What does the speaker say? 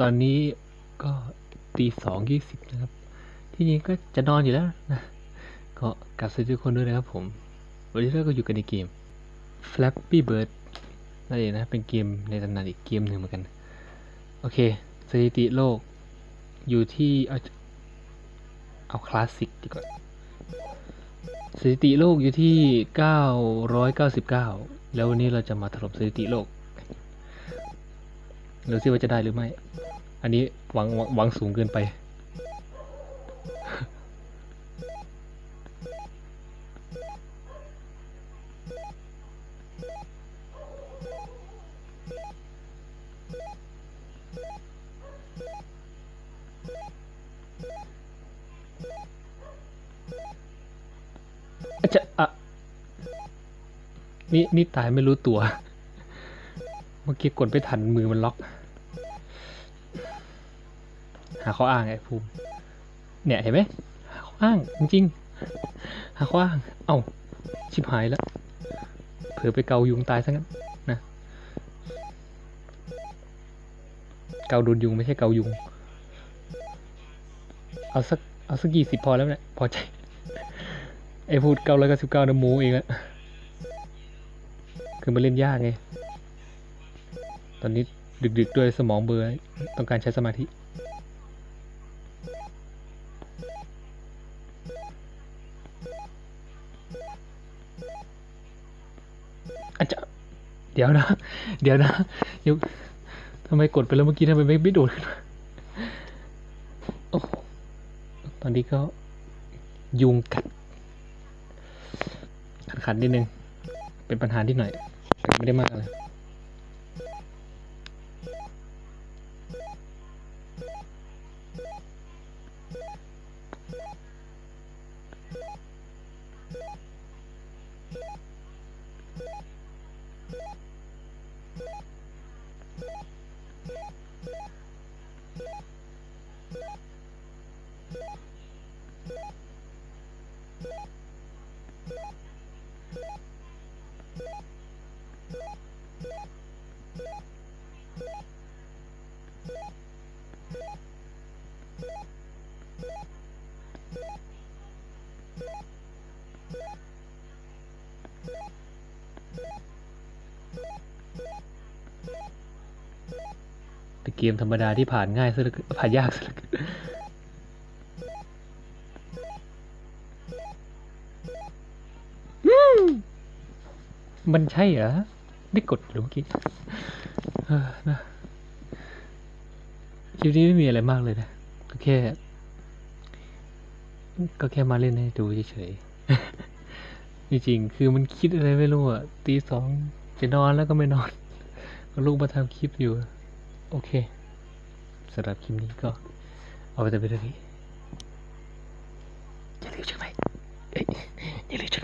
ตอนนี้ก็ตีสองยี่สิบนะครับ ที่จริงก็จะนอนอยู่แล้วนะ ก็กลับสวัสดีทุกคนด้วยนะครับผม วันนี้เราก็อยู่กันในเกม Flappy Bird นั่นเองนะ เป็นเกมในตำนานอีกเกมหนึ่งเหมือนกัน โอเค สถิติโลกอยู่ที่ เอาเอาคลาสสิกดีกว่าสถิติโลกอยู่ที่ 999 แล้ววันนี้เราจะมาถล่มสถิติโลก ดูซิว่าจะได้หรือไม่ อันนี้หวังหวังหวังสูงเกินไป จะอะนี่นี่ตายไม่รู้ตัว เมื่อกี้กดไม่ทันมือมันล็อก หาข้ออ้างไอ้ภูมิ เนี่ยเห็นไหมหาข้ออ้างจริงๆ หาข้ออ้าง เอ้าชิบหายแล้ว เผื่อไปเกายุงตายซะงั้นนะ เกาโดนยุงไม่ใช่เกายุง เอาสักเอาสักยี่สิบพอแล้วเนี่ยพอใจ ไอ้พูดเก้าร้อยก้าสิบเก้านะหมูเองอะคือมันเล่นยากไง ตอนนี้ดึกๆด้วยสมองเบลอต้องการใช้สมาธิ อาจจะเดี๋ยวนะ เดี๋ยวนะยวทำไมกดไปแล้วเมื่อกี้ทำไมไม่ไม่โดดขึ้นมาโอ้ตอนนี้ก็ยุงกัดขันๆนิดนึง เป็นปัญหาที่หน่อย แต่ไม่ได้มากอะ ไร แต่เกมธรรมดาที่ผ่านง่ายซะเหลือเกินผ่านยากซะเหลือเกินอืมมันใช่เหรอ ได้กดหรือเมื่อกี้นะคลิปนี้ไม่มีอะไรมากเลยนะก็แค่ ก็แค่มาเล่นให้ดูเฉยๆ จริงๆ คือมันคิดอะไรไม่รู้อะตีสองจะนอนแล้วก็ไม่นอน ก็ลูกมาทำคลิปอยู่ โอเคสำหรับคลิปนี้ก็ เอาไปแต่เพียงเท่านี้อย่าลืมใช่ไหมอยอย่าลืมใช่ไหม